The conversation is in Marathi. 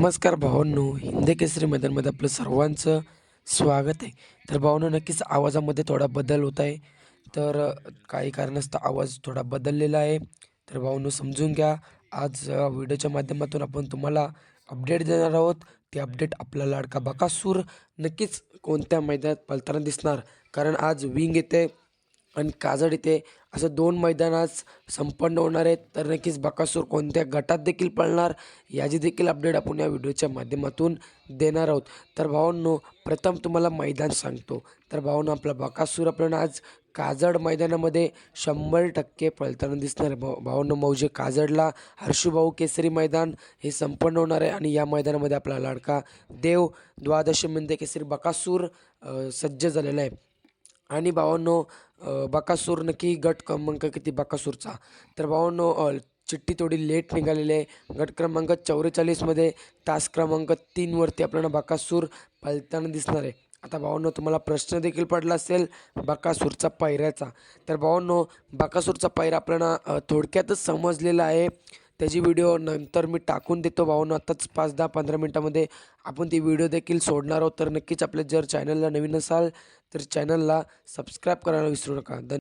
नमस्कार भावांनो. हिंदी केसरी मैदानमध्ये आपलं सर्वांचं स्वागत आहे. तर भावांनो नक्कीच आवाजामध्ये थोडा बदल होत आहे. तर काही कारणास्तव आवाज थोडा बदललेला आहे. तर भावांनो समजून घ्या. आज व्हिडिओच्या माध्यमातून आपण तुम्हाला अपडेट देणार आहोत. ते अपडेट आपला लाडका बकासूर नक्कीच कोणत्या मैदानात पलताना दिसणार? कारण आज विंग येते. आणि काजड इथे असं दोन मैदान आज संपन्न होणार आहेत. तर नक्कीच बकासूर कोणत्या गटात देखील पळणार याची देखील अपडेट आपण या व्हिडिओच्या माध्यमातून देणार आहोत. तर भावांनो प्रथम तुम्हाला मैदान सांगतो. तर भावांनो आपला बकासूर आपण आज काजड मैदानामध्ये शंभर टक्के पळताना दिसणार आहे. भाऊ भावांनो मौजे काजडला हर्षुभाऊ केसरी मैदान हे संपन्न होणार आहे. आणि या मैदानामध्ये आपला लाडका देव द्वादशी मिंदे केसरी बकासूर सज्ज झालेला आहे. आणि भावांनो बकासूर नक्की गट क्रमांक किती बकासूरचा? तर भावांनो चिठ्ठी थोडी लेट निघालेली आहे. गट क्रमांक चौवेचाळीसमध्ये तास क्रमांक तीनवरती आपल्याला बकासूर पालताना दिसणार आहे. आता भावांनो तुम्हाला प्रश्न देखील पडला असेल बकासूरचा पायऱ्याचा. तर भावांनो बकासूरचा पायरा आपल्याला थोडक्यातच समजलेला आहे. त्याची व्हिडिओ नंतर मी टाकून देतो भाऊन. आत्ताच पाच दहा पंधरा मिनटामध्ये आपण ती व्हिडिओ देखील सोडणार आहोत. तर नक्कीच आपल्या जर चॅनलला नवीन असाल तर चॅनलला सबस्क्राईब करायला विसरू नका. धन्य